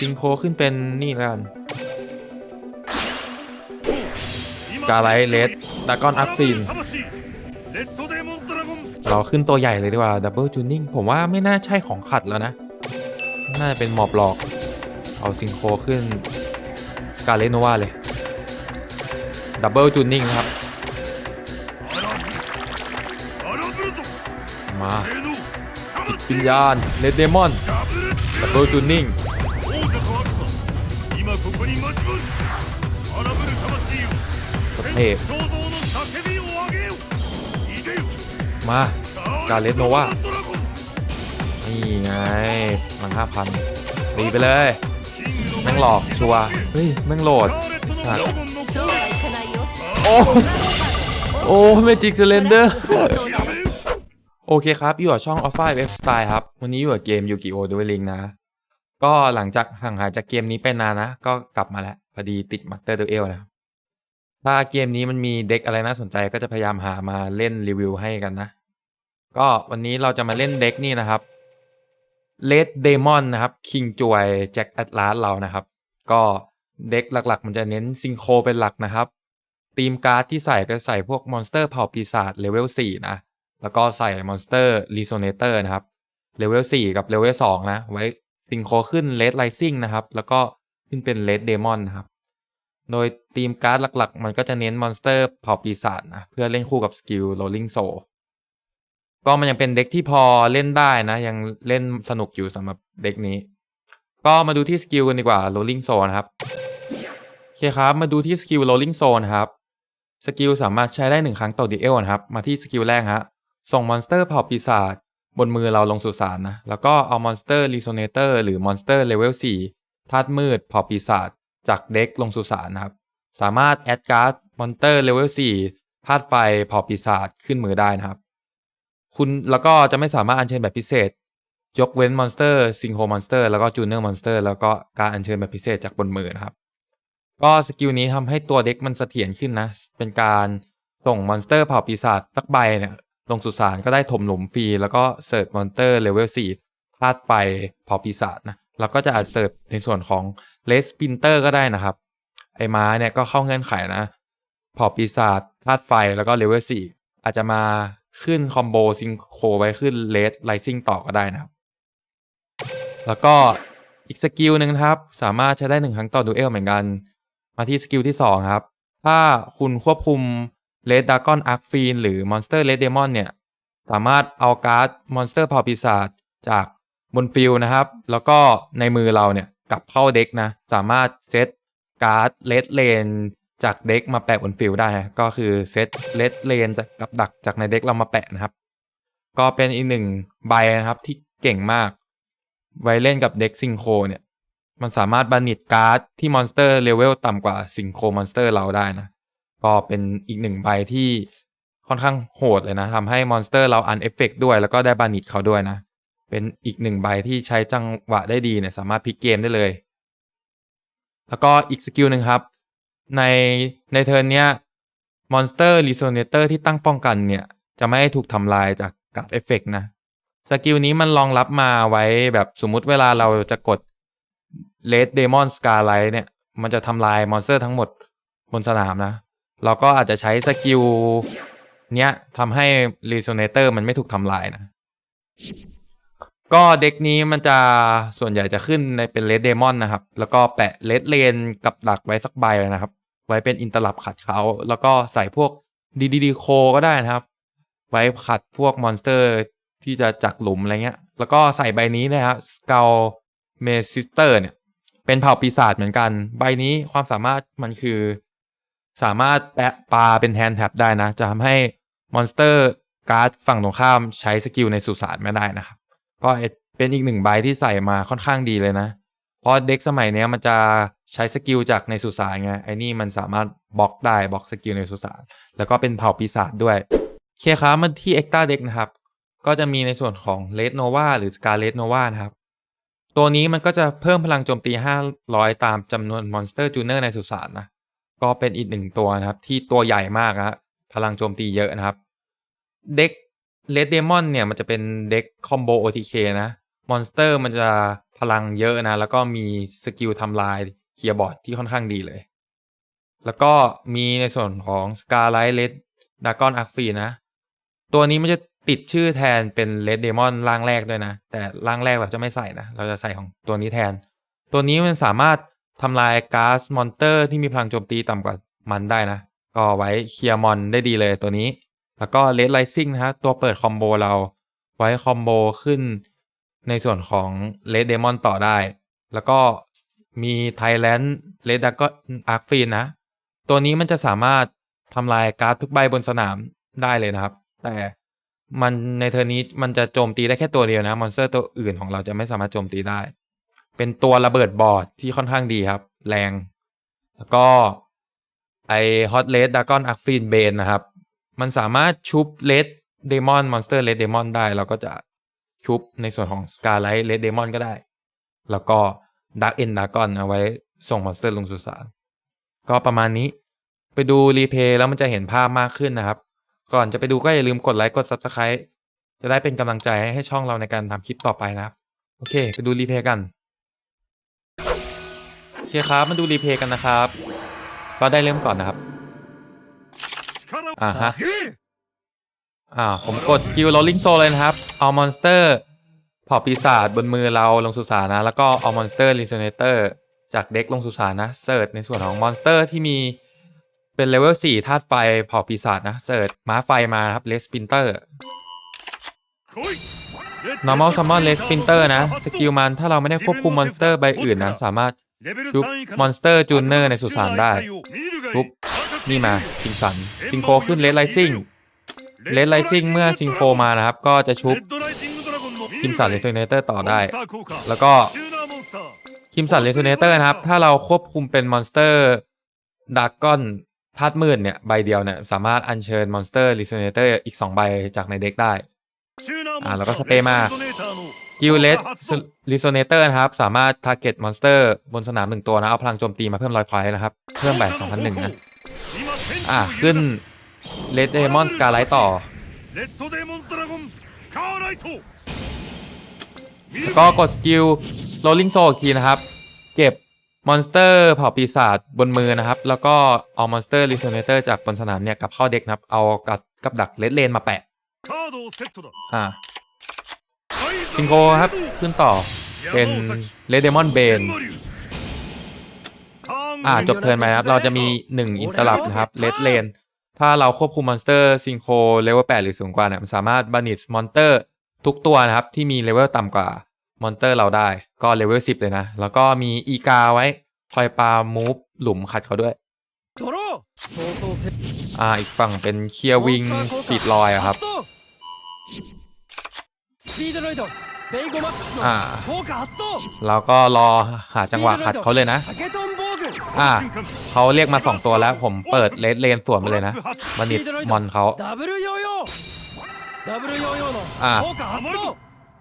ซิงโคขึ้นเป็นนี่แล้วกันกาไลเลสดากอนอัพซีนเราขึ้นตัวใหญ่เลยดีกว่าดับเบิลจูนิ่งผมว่าไม่น่าใช่ของขัดแล้วนะ น่าจะเป็นหมอบหลอก เอาซิงโคขึ้นกาเลนัวเลยดับเบิลจูนิ่งครับ มาจิตวิญญาณเลดเดมอนดับเบิลจูนิ่ง ทพ มา การเลสโนวานี่ไงหลังห้าพันตีไปเลย แม่งหลอกชัวเฮ้ย แม่งโหลดสัตว์โอ้โอ้เมจิกเซเลนเดอร์โอเคครับ อยู่กับช่องออ o f f i Web สไตล์ครับ วันนี้อยู่กับเกมยูกิโอดูเวลิงนะ ก็หลังจากห่างหายจากเกมนี้ไปนานนะ ก็กลับมาแล้ว พอดีติดมัตเตอร์ดูเอลนะ ถ้าเกมนี้มันมีเด็กอะไรน่าสนใจก็จะพยายามหามาเล่นรีวิวให้กันนะ ก็วันนี้เราจะมาเล่นเด็กนี่นะครับ Red Demon นะครับ King จวย Jack Atlas เรานะครับ ก็เด็กหลักๆ มันจะเน้นซิงโคเป็นหลักนะครับทีมการ์ดที่ใส่ก็ใส่พวกมอนสเตอร์เผ่าปีศาจเลเวล4นะ แล้วก็ใส่มอนสเตอร์รีโซเนเตอร์นะครับเลเวล4กับเลเวล2นะ ไว้ซิงโคขึ้นเลดไ i ซิ่งนะครับ แล้วก็ขึ้นเป็นเลดเดมอนนะครับ โดยทีมการ์ดหลักๆ มันก็จะเน้นมอนสเตอร์เผ่าปีศาจนะ เพื่อเล่นคู่กับสกิลโรลลิงโซก็มันยังเป็นเด็กที่พอเล่นได้นะ ยังเล่นสนุกอยู่สำหรับเด็กนี้ ก็มาดูที่สกิลกันดีกว่า rolling zone นะครับโอเคครับ มาดูที่สกิล rolling zone ครับสกิลสามารถใช้ได้หนึ่งครั้งต่อดีเอลนะครับ มาที่สกิลแรกฮะส่งมอนสเตอร์เผ่าปีศาจบนมือเราลงสู่สารนะ แล้วก็เอามอนสเตอร์รีโซเนเตอร์หรือมอนสเตอร์เลเวล4ธาตุมืดเผ่าปีศาจ จากเด็กลงสู่สารนะครับ สามารถแอดการ์ดมอนสเตอร์เลเวล4ธาตุไฟเผาปีศาจขึ้นมือได้นะครับ คุณแล้วก็จะไม่สามารถอัญเชิญแบบพิเศษ ยกเว้นมอนสเตอร์ซิงโคมอนสเตอร์แล้วก็จูเนอร์มอนสเตอร์แล้วก็การอัญเชิญแบบพิเศษจากบนมือนะครับ ก็สกิลนี้ทำให้ตัวเด็กมันเสถียรขึ้นนะ เป็นการส่งมอนสเตอร์เผ่าปีศาจสักใบเนี่ยลงสุสานก็ได้ถมหลุมฟรีแล้วก็เสิร์ฟมอนสเตอร์เลเวล4ธาตุไฟเผ่าปีศาจนะแล้วก็จะอาจเสิร์ฟในส่วนของเลสปินเตอร์ก็ได้นะครับ ไอ้ม้าเนี่ยก็เข้าเงื่อนไขนะเผาปีศาจธาตุไฟแล้วก็เลเวล4อาจจะมาขึ้นคอมโบซิงโคไว้ขึ้นเลสไลซิ่งต่อก็ได้นะครับ แล้วก็อีกสกิลหนึ่งครับ สามารถใช้ได้หนึ่งครั้งต่อดูเอลเหมือนกัน มาที่สกิลที่2ครับ ถ้าคุณควบคุมเลดดากอนอาร์คฟีนหรือมอนสเตอร์เลดเดมอนเนี่ย สามารถเอาการ์ดมอนสเตอร์เผาปีศาจจากบนฟิลนะครับ แล้วก็ในมือเราเนี่ย กลับเข้าเด็กนะ สามารถเซตการ์ดเลดเลนจากเด็กมาแปะบนฟิลได้ ก็คือเซตเลดเลนจากกับดักจากในเด็กเรามาแปะนะครับ ก็เป็นอีกหนึ่งใบนะครับที่เก่งมาก ไว้เล่นกับเด็กซิงโคเนี่ยมันสามารถบันิตการ์ดที่มอนสเตอร์เลเวลต่ำกว่าซิงโคมอนสเตอร์เราได้นะ ก็เป็นอีกหนึ่งใบที่ค่อนข้างโหดเลยนะทำให้มอนสเตอร์เราอันเอฟเฟกด้วย แล้วก็ได้บันิตเขาด้วยนะ เป็นอีกหนึ่งใบที่ใช้จังหวะได้ดีเนี่ยสามารถพลิกเกมได้เลย แล้วก็อีกสกิลหนึ่งครับ ในในเทิร์นเนี้ยมอนสเตอร์รีโซเนเตอร์ที่ตั้งป้องกันเนี่ย จะไม่ให้ถูกทำลายจากการ์ดเอฟเฟกนะ สกิลนี้มันรองรับมาไว้แบบสมมุติเวลาเราจะกด Red Demon Scarlight เนี่ย มันจะทำลายมอนสเตอร์ทั้งหมดบนสนามนะ เราก็อาจจะใช้สกิลเนี้ยทำให้ Resonator มันไม่ถูกทำลายนะ ก็เด็กนี้มันจะส่วนใหญ่จะขึ้นในเป็น Red Demon นะครับ แล้วก็แปะ Red Lane กับดักไว้สักใบนะครับ ไว้เป็นอินเตอร์ลับขัดเขา แล้วก็ใส่พวก DDD โคก็ได้นะครับ ไว้ขัดพวกมอนสเตอร์ที่จะจักหลุมอะไรเงี้ย แล้วก็ใส่ใบนี้นะครับสก l เมซิสเตอร์เนี่ย เป็นเผ่าปีศาจเหมือนกัน ใบนี้ความสามารถมันคือ สามารถแปะปลาเป็นแทนด์แท็บได้นะ จะทำให้มอนสเตอร์การ์ดฝั่งตรงข้ามใช้สกิลในสุสานไม่ได้นะครับ ก็เป็นอีกหนึ่งใบที่ใส่มาค่อนข้างดีเลยนะ เพราะเด็กสมัยนี้มันจะใช้สกิลจากในสุสานไงไอ้นี่มันสามารถบล็อกได้บล็อกสกิลในสุสานแล้วก็เป็นเผ่าปีศาจด้วยเคครับมาที่ Extra Deck นะครับ ก็จะมีในส่วนของ Red Nova หรือ Scarlet Nova นะครับ ตัวนี้มันก็จะเพิ่มพลังโจมตี 500 ตามจำนวนมอนสเตอร์จูเนอร์ในสุสานนะก็เป็นอีกหนึ่งตัวนะครับ ที่ตัวใหญ่มากนะพลังโจมตีเยอะนะครับ เด็ก Red Demon เนี่ยมันจะเป็นเด็กคอมโบ OTK นะ มอนสเตอร์มันจะพลังเยอะนะ แล้วก็มีสกิลทำลายเคียร์บอร์ดที่ค่อนข้างดีเลย แล้วก็มีในส่วนของ Scarlight Red Dragon a r c f นะ ตัวนี้มันจะติดชื่อแทนเป็น Red Demon ร่างแรกด้วยนะ แต่ร่างแรกเราจะไม่ใส่นะ เราจะใส่ของตัวนี้แทน ตัวนี้มันสามารถทำลายก๊าซมอนเตอร์ที่มีพลังโจมตีต่ำกว่ามันได้นะ ก็ไว้เคลียร์มอนได้ดีเลยตัวนี้ แล้วก็ Red Rising นะฮะตัวเปิดคอมโบเราไว้คอมโบขึ้นในส่วนของ Red Demon ต่อได้ แล้วก็มี Thailand Red Dragon Arc f i นะ ตัวนี้มันจะสามารถทำลายการ์ดทุกใบบนสนามได้เลยนะครับ แต่มันในเทอร์นนี้มันจะโจมตีได้แค่ตัวเดียวนะมอนสเตอร์ตัวอื่นของเราจะไม่สามารถโจมตีได้ เป็นตัวระเบิดบอร์ดที่ค่อนข้างดีครับ แรง แล้วก็ไอฮอตเลดดากอนอักฟีนเบนนะครับ มันสามารถชุบเลดเดมอนมอนสเตอร์เลดเดมอนได้ เราก็จะชุบในส่วนของสกาไลท์เลดเดมอนก็ได้ แล้วก็ดักเอ็นดากอนเอาไว้ส่งมอนสเตอร์ลงสุสานก็ประมาณนี้ไปดูรีเพย์แล้วมันจะเห็นภาพมากขึ้นนะครับ ก่อนจะไปดูก็อย่าลืมกดไลค์กด Subscribe จะได้เป็นกำลังใจให้ช่องเราในการทำคลิปต่อไปนะครับ โอเค ไปดูรีเพย์กัน โอเคครับ มาดูรีเพย์กันนะครับ ก็ได้เริ่มก่อนนะครับ อ่าฮะ อ่า ผมกดสกิลโรลลิงโซเลยนะครับ เอามอนสเตอร์ผ่าปีศาจบนมือเราลงสุสานนะ แล้วก็เอามอนสเตอร์รีเซเนเตอร์จากเด็กลงสุสานนะเสิร์ชในส่วนของมอนสเตอร์ที่มีเป็นเลเวล4ธาตุไฟผ่าปีศาจนะเสิร์ชม้าไฟมาครับเลสปินเตอร์ normal summon เลสปินเตอร์นะ สกิลมันถ้าเราไม่ได้ควบคุมมอนสเตอร์ใบอื่นนะ สามารถ ยุบมอนสเตอร์จูเนอร์ในสุสานได้ปุ๊บนี่มาซิงสันซิงโคขึ้นเลดไลซิงเลดไลซิงเมื่อซิงโคมานะครับ ก็จะชุบคิมสันเร s เนเตอร์ต่อได้ แล้วก็คิมสันเร s เนเตอร์นะครับ ถ้าเราควบคุมเป็นมอนสเตอร์ดากกอนธาตุมืดเนี่ย ใบเดียวเนี่ย สามารถอัญเชิญมอนสเตอร์เร s เนเตอร์อีก 2 ใบจากในเด็กได้ อ่าแล้วก็สเปรย์มา กิลเลสรีโซเนเตอร์นะครับ สามารถทาร์เก็ตมอนสเตอร์บนสนามหนึ่งตัวนะ เอาพลังโจมตีมาเพิ่มรอยพอยนะครับ เพิ่มแบบสองพันหนึ่งนะ อะ ขึ้นเลดเดมอนสกาไลท์ต่อก็กดสกิลโรลลิงโซคีนะครับ เก็บมอนสเตอร์เผ่าปีศาจบนมือนะครับ แล้วก็เอามอนสเตอร์รีโซเนเตอร์จากบนสนามเนี่ยกับข้อเด็กนะครับ เอากับกับดักเลดเลนมาแปะอ่า ซิงโกครับ ขึ้นต่อ เป็นเลดเดมอนเบนอ่าจบเทิร์นไปครับ เราจะมี 1 อินสลับนะครับเลดเลน ถ้าเราควบคุมมอนสเตอร์ซิงโคเลเวล8หรือสูงกว่าเนี่ยมันสามารถบันิชมอนสเตอร์ทุกตัวนะครับ ที่มีเลเวลต่ำกว่ามอนสเตอร์เราได้ก็เลเวล10 เลยนะ แล้วก็มีอีกาไว้ คอยปามูฟหลุมขัดเขาด้วยอ่าอีกฝั่งเป็นเคียร์วิงปิดลอยครับ อ่าเราก็รอหาจังหวะขัดเขาเลยนะ อ่าเขาเรียกมา 2 ตัวแล้วผมเปิดเลนเลนสวนไปเลยนะบันิดมอนเขาอ่า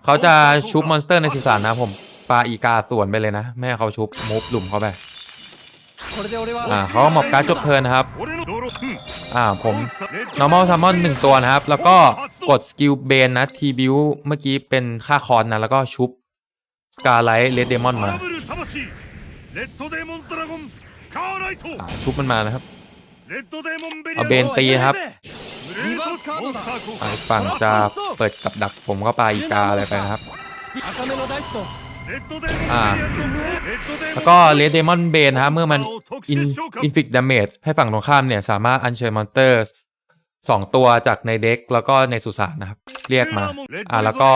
เขาจะชุบมอนสเตอร์ในสีรษะนะผมปลาอีกาสวนไปเลยนะ แม่เขาชุบมุฟหลุมเขาไปอ่าเขาหมอบการจบเทินครับ อ่าผม normal summon หนึ่งตัวนะครับ แล้วก็กดสกิลเบนนะทีบิวเมื่อกี้เป็นค่าคอนนะ แล้วก็ชุบสกาไลท์เลดเดมอนมาชุบมันมานะครับ เอาเบนตีครับฝั่งจะเปิดกับดักผมก็ปาอีกาอะไรไปนะครับ อ่า แล้วก็เลดเดมอนเบนฮะเมื่อมันอินฟิกดาเมจให้ฝั่งตรงข้ามเนี่ย สามารถอันเชิญมอนเตอร์สองตัวจากในเด็กแล้วก็ในสุสานนะครับ เรียกมา อ่าแล้วก็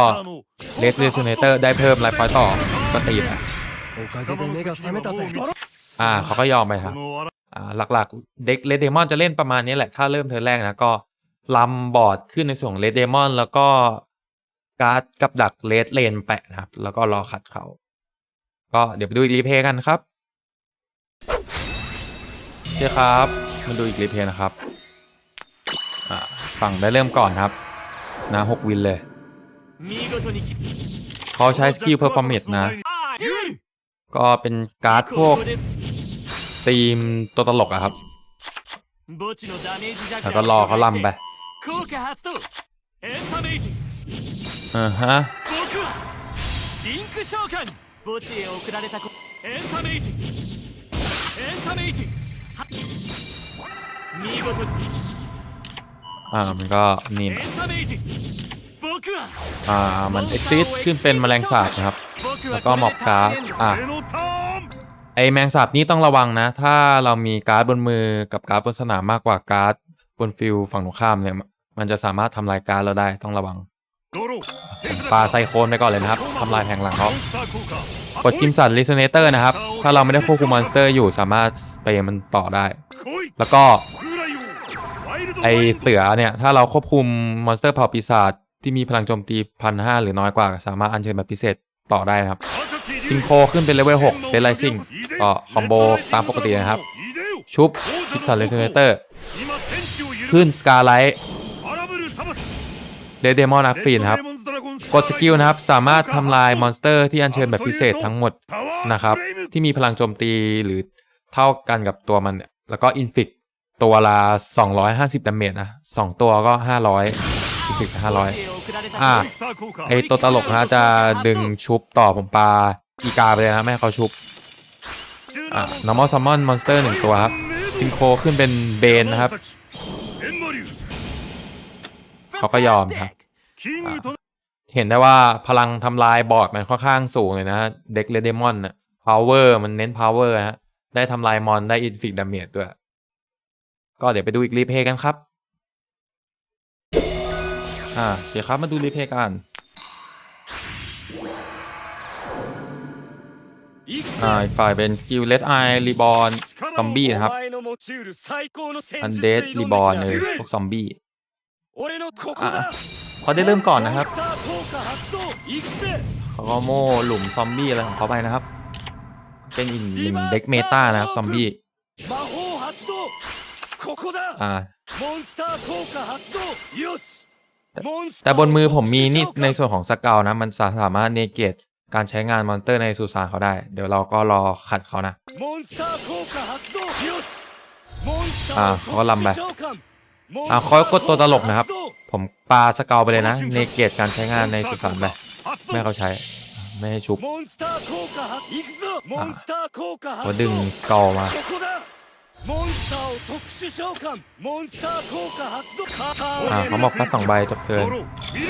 เลดเรซูเนเตอร์ได้เพิ่มไลฟ์พอยต์ต่อก็ตีนะอ่าเขาก็ยอมไปครับอ่าหลักๆ เด็กเลดเดมอนจะเล่นประมาณนี้แหละ ถ้าเริ่มเธอแรกนะก็ลำบอดขึ้นในส่วนเลดเดมอนแล้วก็ การ์ดกับดักเลสเลนแปะนะครับ แล้วก็รอขัดเขา ก็เดี๋ยวไปดูอีกรีเพย์กันครับเดี๋ยวครับมาดูอีกรีเพย์นะครับฝั่งได้เริ่มก่อนครับ นะหกวินเลย เขาใช้สกิลเพอร์ฟอร์เมตนะ ก็เป็นการ์ดพวกตีมตัวตลกอะครับ แล้วก็รอเขาล่ำไป อ่าฮะ 僕はリンク召喚 墓地へ送られたこエンタメイジエンタメイジは見事 อ่ามันก็นิ่ม エンタメイジ僕は อ่ามันเอ็กซิสขึ้นเป็นแมลงสาบนะครับ 僕 แล้ は วก็หมอบการ์ดอ่ะ 俺のターン ไอแมงสาบนี้ต้องระวังนะ ถ้าเรามีการ์ดบนมือกับการ์ดบนสนามมากกว่าการ์ดบนฟิลฝั่งตรงข้ามเนี่ย มันจะสามารถทำลายการ์ดเราได้ต้องระวัง ドロー手札 ปลาไซโคนไปก่อนเลยนะครับทำลายแทงหลังเขากดกิมสันว์ลิสเนเตอร์นะครับ ถ้าเราไม่ได้ควบคุมมอนสเตอร์อยู่สามารถไปมันต่อได้ แล้วก็ ไอเสือเนี่ย ถ้าเราควบคุมมอนสเตอร์เผ่าปีศาจที่มีพลังโจมตีพันห้าหรือน้อยกว่า สามารถอัญเชิญแบบพิเศษต่อได้นะครับซิงโคขึ้นเป็นเลเวล6เป็นไลซิงก็คอมโบตามปกตินะครับ ชุบสัตว์ลิสเนเตอร์ขึ้นสกาไลท์ เดเดมอนอักฟินครับ กดสกิลนะครับ สามารถทำลายมอนสเตอร์ที่อัญเชิญแบบพิเศษทั้งหมดนะครับ ที่มีพลังโจมตีหรือเท่ากันกับตัวมัน แล้วก็อินฟิกตัวละ250ดาเมจนะสองตัวก็ 500อินฟิก500 อ่าไอตัวตลกนะจะดึงชุบต่อผมปลาอีกาไปเลยนะแม่เขาชุบอ่านอร์มอลซัมมอนมอนสเตอร์หนึ่งตัวครับซิงโคขึ้นเป็นเบนนะครับ เขาก็ยอมครับเห็นได้ว่าพลังทำลายบอดมันค่อนข้างสูงเลยนะ เด็กเลเดมอนนะพาวเวอร์มันเน้นพาวเวอร์ฮะได้ทำลายมอนได้อินฟิกดาเมจด้วย ก็เดี๋ยวไปดูอีกรีเพย์กันครับ อ่าเดี๋ยวครับมาดูรีเพย์กันอ่าฝ่ายเป็นกิลเลตไอรีบอนซอมบี้นะครับ อันเดดรีบอนเลยพวกซอมบี้ เขาได้เริ่มก่อนนะครับเขาก็โม่หลุมซอมบี้อะไรของเขาไปนะครับ เป็นอิกนึ่งเด็กเมตานะครับซอมบี้แต่บนมือผมมีนิดในส่วนของสเกลนะ มันสามารถเนเกตการใช้งานมอนเตอร์ในสุสานเขาได้ เดี๋ยวเราก็รอขัดเขานะ อ่าเขาก็ลำไป อ่าคอยกดตัวตลกนะครับ ผมปาสเกลไปเลยนะเนเกตการใช้งานในสุสานไปไม่เขาใช้ ไม่ให้ชุบก็ดึงเกลมาモンอ่าเขาบอกแค่สองใบจบเทิร์น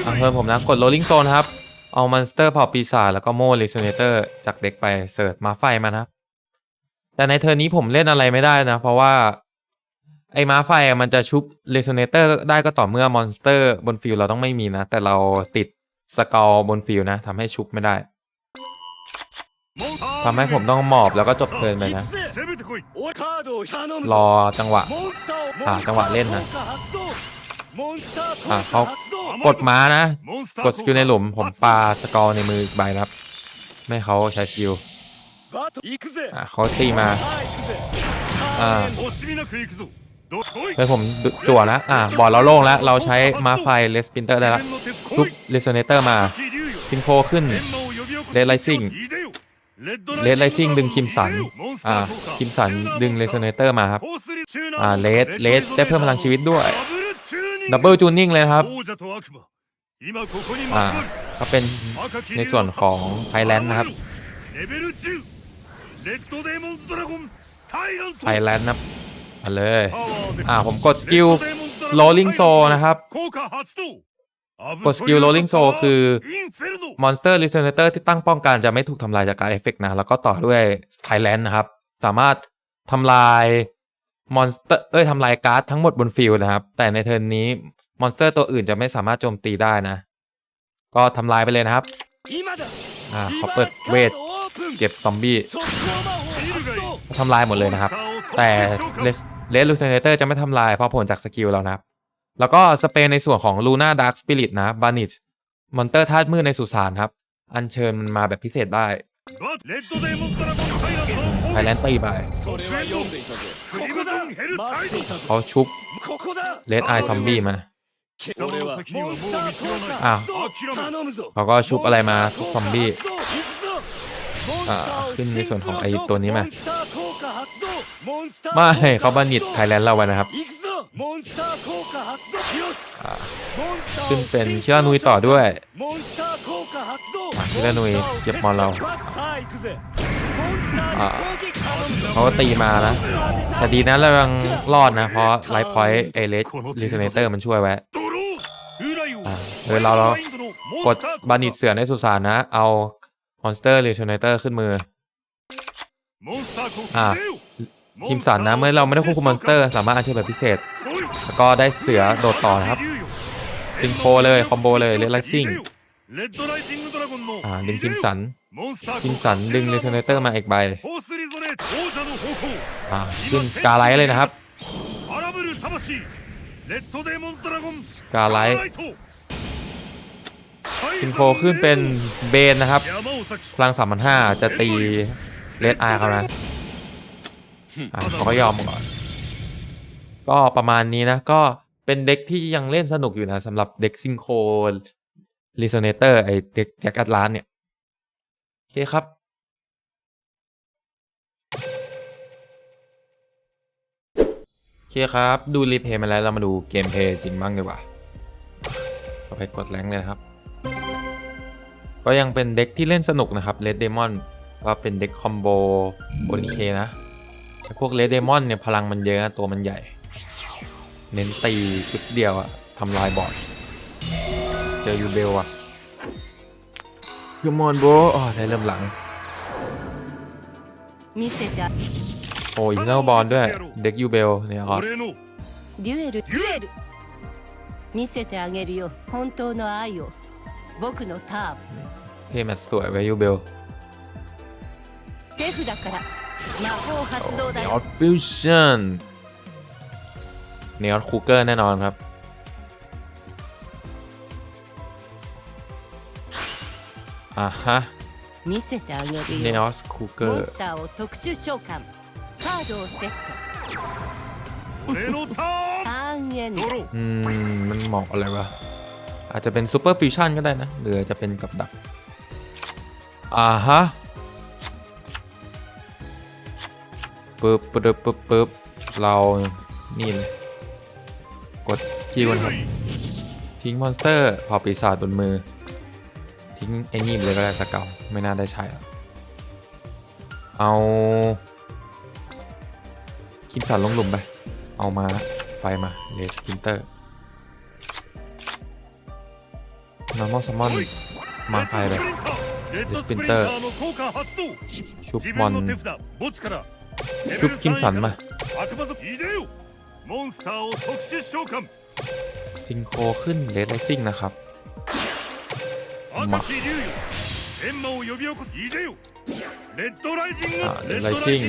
อ่าเพิ่มผมนะ กดโรลลิงโซนครับ เอามอนสเตอร์พผ่ปีศาจแล้วก็โม่เรซูเนเตอร์จากเด็กไปเสิร์ชมาไฟมานะ แต่ในเทิร์นนี้ผมเล่นอะไรไม่ได้นะ เพราะว่า ไอ้ม้าไฟมันจะชุบเรโซเนเตอร์ได้ก็ต่อเมื่อมอนสเตอร์บนฟิลเราต้องไม่มีนะ แต่เราติดสกอร์บนฟิลนะทำให้ชุบไม่ได้ทำให้ผมต้องหมอบแล้วก็จบเพลินไปนะ รอจังหวะหาจังหวะเล่นนะอ่าเขากดม้านะ กดสกิลในหลุม ผมปาสกอร์ในมือใบนะครับ ไม่เขาใช้สกิลอ่าเขาตีมาอ่า เพื่ผมจั่วแล้วอะบอดเราโล่งแล้ว เราใช้มาไฟเลสปินเตอร์ได้แล้วทุบเลสโซเนเตอร์มาพินโคขึ้นเลดไลซิงเลดไลซิงดึงคิมสัน อ่า คิมสันดึงเลสโซเนเตอร์มาครับ อ่า เลดเลดได้เพิ่มพลังชีวิตด้วย ดับเบิลจูนนิ่งเลยครับ อ่า ก็เป็นในส่วนของไทแลนด์นะครับไทแลนด์นะ มาเลย อ่าผมกดสกิล rolling soul นะครับ กดสกิล rolling soul คือ monster resonator ที่ตั้งป้องกันจะไม่ถูกทำลายจากการเอฟเฟกนะ แล้วก็ต่อด้วย thailand นะครับ สามารถทำลายมอนสเตอร์เอ้ยทำลายการ์ดทั้งหมดบนฟิลด์นะครับ แต่ในเทิร์นนี้มอนสเตอร์ตัวอื่นจะไม่สามารถโจมตีได้นะ ก็ทำลายไปเลยนะครับอ่าขอเปิดเวทเก็บซอมบี้ทำลายหมดเลยนะครับ แต่เลส เลดลูเนเตอร์จะไม่ทำลายพอผลจากสกิลแล้วนะครับ แล้วก็สเปนในส่วนของลูน่าดาร์คสปิริตนะบานิชมอนเตอร์ธาตุมืดในสุสานครับ อันเชิญมันมาแบบพิเศษได้ไทแลนด์ตีไปเขาชุบเลดไอซอมบี้มาอ้าวเขาก็ชุบอะไรมาทุกซอมบี้อ่าขึ้นในส่วนของไอตัวนี้มา มาให้เขาบันิดไทยแลนด์เราไว้นะครับขึ้นเป็นเชื่อนุยต่อด้วยเชื่อนุยเก็บมอนเราเขาตีมานะแต่ดีนะเรายังรอดนะเพราะไลฟ์พอยต์เอเลสรีเซนเตอร์มันช่วยไว้เลยเราเรากดบันิดเสือในสุสานนะ เอามอนสเตอร์รีเซนเตอร์ขึ้นมือ ทีมสันนะเมื่อเราไม่ได้ควบคุมมอนสเตอร์ สามารถอัญเชิญแบบพิเศษ แล้วก็ได้เสือโดดต่อนะครับดึงโคเลย คอมโบเลยเลไลซิ่งดึงทีมสันทีมสันดึงเลเซเนเตอร์มาอีกใบขึ้นสกาไลท์เลยนะครับสกาไลท์ซิงโคขึ้นเป็นเบนนะครับพลังสามพันห้าจะตี เลดไอเขานะอะเขาก็ยอมก่อน ก็ประมาณนี้นะ ก็เป็นเด็กที่ยังเล่นสนุกอยู่นะสำหรับเด็กซิงโครีโซเนเตอร์ไอเด็กแจ็คแอตลานเนี่ย โอเคครับ โอเคครับ ดูรีเพย์มาแล้วเรามาดูเกมเพย์จริงบ้างดีกว่าเราไปกดแรงเลยนะครับ ก็ยังเป็นเด็กที่เล่นสนุกนะครับ Red Demon ว่ าเป็นเด็กคอมโบโอเคนะแต่พวก Red Demon เนี่ยพลังมันเยอะตัวมันใหญ่ เน้นตีชุดเดียวอะทำลายบอร์ดเจอยูเบลอะยูมอนโบอ๋อได้เริ่มหลัง 見せてあ โอ้ยเนลบอลด้วย เด็กยูเบลเนี่ยอ๋อ 俺のデュエルデュエル見せてあげるよ本当の愛を僕のターン เท่แมทสวยไว้ยูเบล 手札から魔法発動だ เนอ よ ตฟิวชั่นเนอตคูเกอร์แน่นอนครับ อ่ะฮะ 見せてあげる เน よ อสคูเกอ モン ร์ スターを特殊召喚カードをセッ俺のタトターンエンドーンドロー อืม มันเหมาะอะไรวะ อาจจะเป็นซูเปอร์ฟิวชั่นก็ได้นะ หรือจะเป็นกับดัก อ่าฮะ ปึ๊บปึ๊บปึ๊บปึ๊บเรานี่เลยกดจิ้วนะครับทิ้งมอนสเตอร์เผาปีศาจบนมือ ทิ้งไอ้นี่เลยก็ได้สกาวไม่น่าได้ใช้เอาคิมสันลงหลุมไป เอามาไฟมาเลสกินเตอร์นอร์มอลซัมมอนมาไฟเลยเลสกินเตอร์ชุบมอน ชุบคิมสันมาซิงโคขึ้นเรดไลซิ่งนะครับมาเรดไลซิ่ง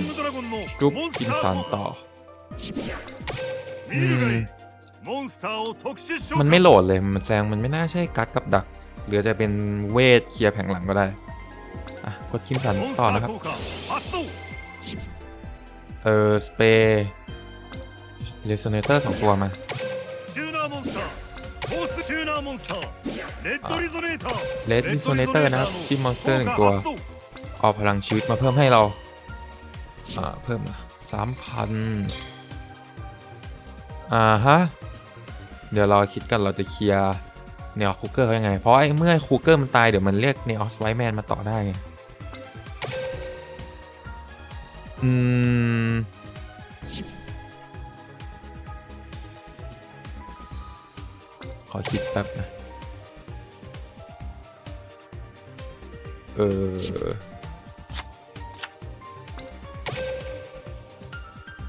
จุ๊บคิมสันต่อมันไม่โหลดเลยมันแจงมันไม่น่าใช่การ์ดกับดักเหลือจะเป็นเวทเคลียร์แผงหลังก็ได้ อะ กดคิมสันต่อนะครับ เออสเปร์เรสโซเนเตอร์สองตัวมาเรดดิโซเนเตอร์นะครับที่มอนสเตอร์หนึ่งตัว เอาพลังชีวิตมาเพิ่มให้เรา อ่า เพิ่มมาสามพันอ่าฮะ เดี๋ยวเราคิดกันเราจะเคลียร์เนอคูเกอร์เขายังไง เพราะไอ้เมื่อคูเกอร์มันตายเดี๋ยวมันเรียกเนออสไวแมนมาต่อได้ ขอคิดแป๊บนะ เออ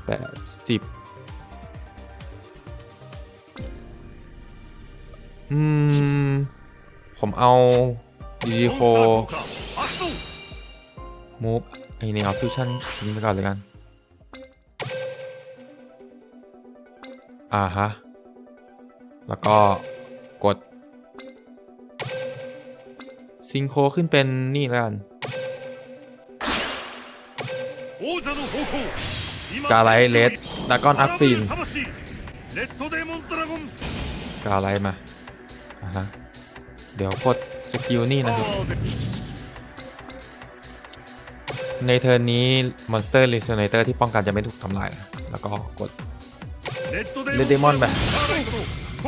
แปดสิบอืม ผมเอาดีโคมูฟ อ้นี่เอาฟิวชั่นยิงไปก่อนเลยกัน อ่าฮะ แล้วก็กด ซิงโครขึ้นเป็นนี่แล้วกันกาไลเลดดากอนอัพซีนกาไลมา อ่าฮะ เดี๋ยวกดสกิลนี่นะครับ ในเทิร์นนี้มอนสเตอร์รีเซเนเตอร์ที่ป้องกันจะไม่ถูกทำลาย แล้วก็กดเลดเดมอนไปเพ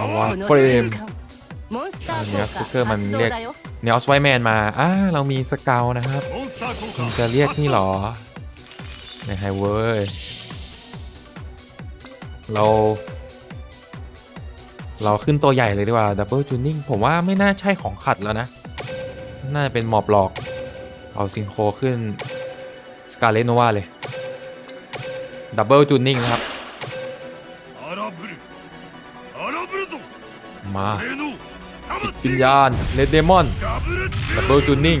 ราะว่าเฟรมเนี่ยคุกเกอร์มันเรียกเนลสไวแมนมา อ่า เรามีสเกลนะครับคุณจะเรียกนี่หรอในไฮเวอร์เรา เราขึ้นตัวใหญ่เลยดีกว่าดับเบิลจูนิ่งผมว่าไม่น่าใช่ของขัดแล้วนะ น่าจะเป็นหมอบหลอก เอาซิงโครขึ้นสกาเลโนวาเลย ดับเบิลจูนนิ่งนะครับ มาจิตวิญญาณเลดเดมอน ดับเบิลจูนนิ่ง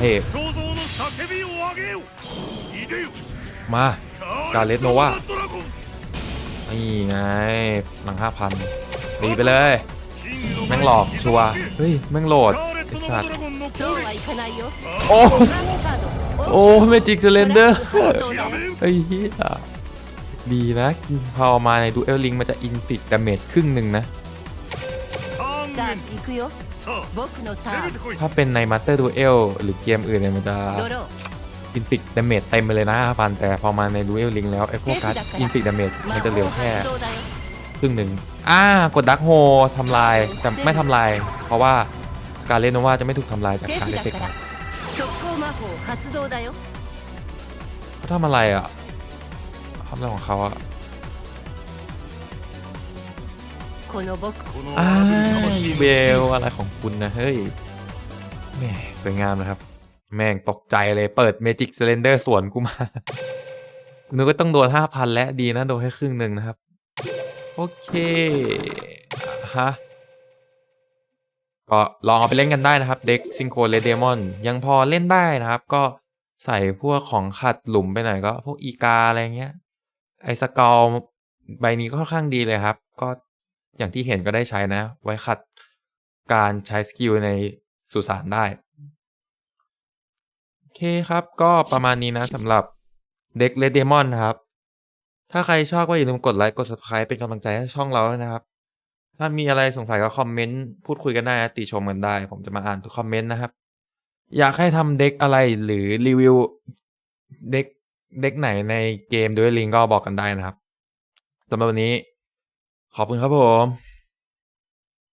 เทพมา กาเลโนวา นี่ไงหนังห้าพันดีไปเลย แม่งหลอกชัวเฮ้ย แม่งโหลดไอสัตว์โอ้โอ้เมจิกเซเลนเดอร์ไอ้เหี้ยดีนะพอมาในดูเอลลิงมันจะอินฟิตดาเมจครึ่งหนึ่งนะ ถ้าเป็นในมาสเตอร์ดูเอลหรือเกมอื่นเนี่ยมันจะ อินฟิกดาเมจเต็มไปเลยนะฟันแต่พอมาในดูเอลลิงแล้วไอ้พวกการอินฟิกดาเมจมันจะเหลือแค่ครึ่งหนึ่งอ่ากดดักโฮทำลายแต่ไม่ทำลาย เพราะว่าสการเลนโนวาจะไม่ถูกทำลายจากการเลฟเฟกตเขาทำอะไรอะทำอะไรของเขาอะอ่าเบลอะไรของคุณนะเฮ้ยแหมสวยงามนะครับ แม่งตกใจเลยเปิดเมจิกเซเลนเดอร์สวนกูมานึกว่าต้องโดนห้าพันและดีนะ โดนแค่ครึ่งหนึ่งนะครับ โอเคฮะก็ลองเอาไปเล่นกันได้นะครับ เด็กซิงโคเลเดมอนยังพอเล่นได้นะครับ ก็ใส่พวกของขัดหลุมไปหน่อยก็ พวกอีกาอะไรเงี้ย ไอสกอลใบนี้ก็ค่อนข้างดีเลยครับ ก็อย่างที่เห็นก็ได้ใช้นะ ไว้ขัดการใช้สกิลในสุสานได้ เคครับ ก็ประมาณนี้นะสำหรับเด็กเลดเดมอนนะครับ ถ้าใครชอบก็อย่าลืมกดไลค์กด subscribe เป็นกำลังใจให้ช่องเราด้วยนะครับ ถ้ามีอะไรสงสัยก็คอมเมนต์พูดคุยกันได้นะติชมกันได้ ผมจะมาอ่านทุกคอมเมนต์นะครับ อยากให้ทำเด็กอะไรหรือรีวิวเด็กเด็กไหนในเกมด้วยลิงก็บอกกันได้นะครับสำหรับวันนี้ ขอบคุณครับผม